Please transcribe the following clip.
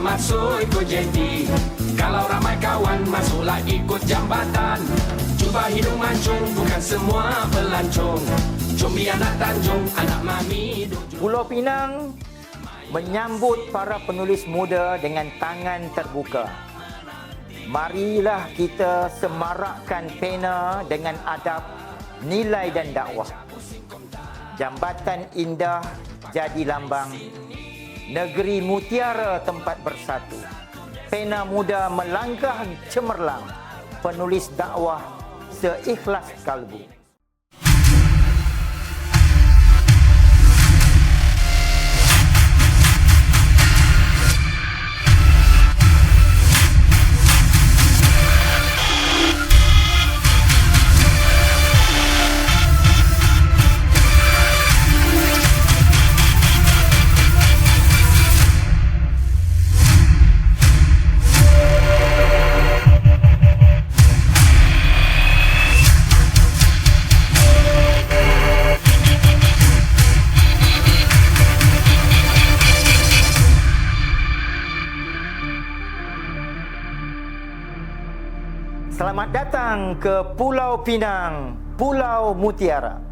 masuk ikut jeti Kalau ramai kawan masuklah ikut jambatan Cuba hidung mancung bukan semua pelancong Cumbi anak Tanjung, anak mami Pulau Pinang menyambut para penulis muda dengan tangan terbuka. Marilah kita semarakkan pena dengan adab, nilai dan dakwah. Jambatan indah jadi lambang, negeri mutiara tempat bersatu. Pena muda melangkah cemerlang, penulis dakwah seikhlas kalbu. Selamat datang ke Pulau Pinang, Pulau Mutiara.